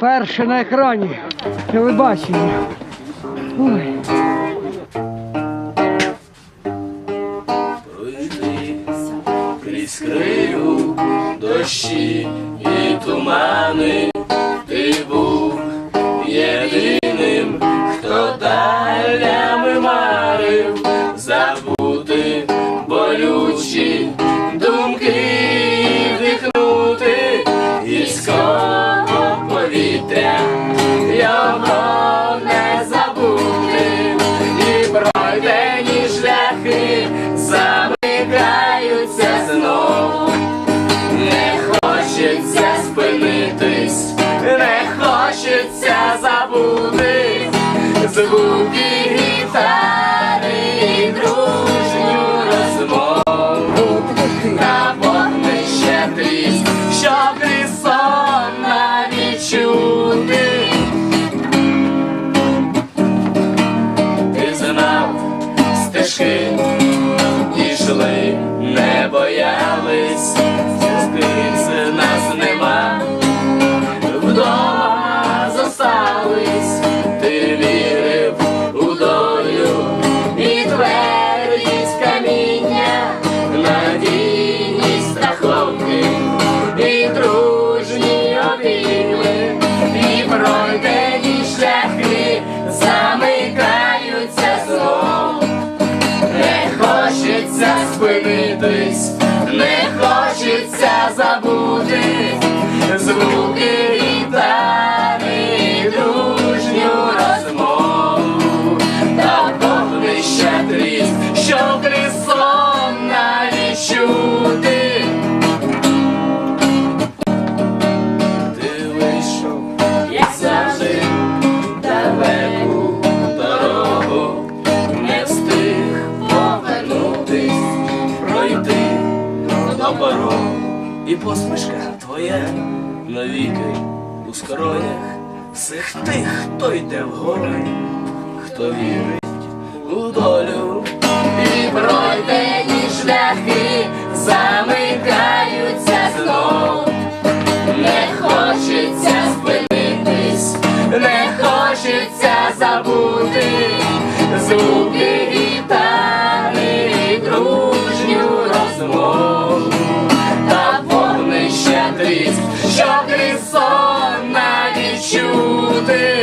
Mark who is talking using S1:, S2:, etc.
S1: Перше на екрані. Телебачення. Ой.
S2: Крізь криву дощі і тумани, ти був єдиним, хто далями марив, забути звуки гітари і дружню розмову на вогнище тріс, щоб ти сонна відчути. чути. Ти знав стежки, хочеться спинитись, не доберу, і посмішка твоя навіки у скроях всіх тих, хто йде в гори, хто вірить у долю, і пройдені шляхи замикаються знов, не хочеться спинитись, не хочеться забути звуки гітари. щоб і сон не відчути.